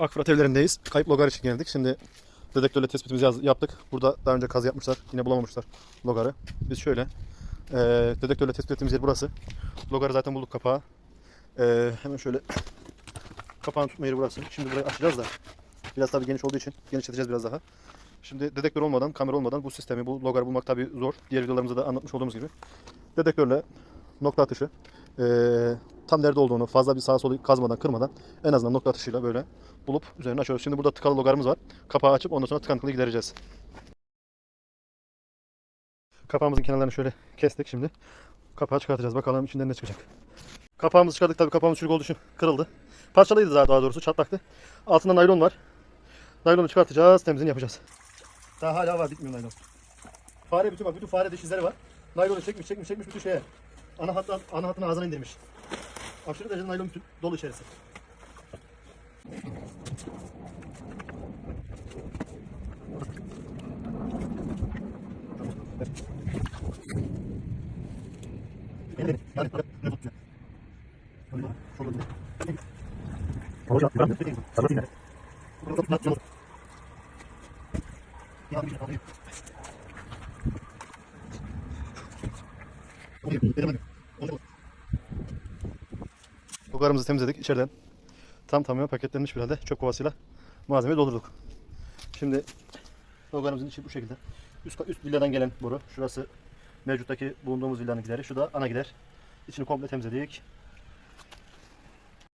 Akfırat evlerindeyiz. Kayıp logar için geldik. Şimdi dedektörle tespitimizi yaz- yaptık. Burada daha önce kazı yapmışlar. Yine bulamamışlar logarı. Biz şöyle e, dedektörle tespit ettiğimiz yer burası. Logarı zaten bulduk kapağı. E, hemen şöyle kapağını tutma yeri burası. Şimdi burayı açacağız da. Biraz tabii geniş olduğu için genişleteceğiz biraz daha. Şimdi dedektör olmadan, kamera olmadan bu sistemi, bu logarı bulmak tabii zor. Diğer videolarımızda da anlatmış olduğumuz gibi. Dedektörle nokta atışı e, tam nerede olduğunu fazla bir sağa solu kazmadan, kırmadan en azından nokta atışıyla böyle bulup üzerine açıyoruz. Şimdi burada tıkalı logarımız var. Kapağı açıp ondan sonra tıkanıklığı gidereceğiz. Kapağımızın kenarlarını şöyle kestik şimdi. Kapağı çıkartacağız. Bakalım içinden ne çıkacak. Kapağımızı çıkardık tabii kapağımız çürük olduğu için kırıldı. Parçalıydı daha, daha doğrusu çatlaktı. Altında naylon var. Naylonu çıkartacağız, temizliğini yapacağız. Daha hala var bitmiyor naylon. Fare bütün bak bütün fare diş var. Naylonu çekmiş çekmiş çekmiş bütün şeye. Ana hattan ana hattını ağzına indirmiş. Aşırı derecede naylon dolu içerisi. Logarımızı temizledik içeriden. Tam tamamen paketlenmiş bir halde çöp kovasıyla malzemeyi doldurduk. Şimdi logarımızın içi bu şekilde. Üst, üst villadan gelen boru. Şurası mevcuttaki bulunduğumuz villanın gideri. Şu da ana gider. İçini komple temizledik.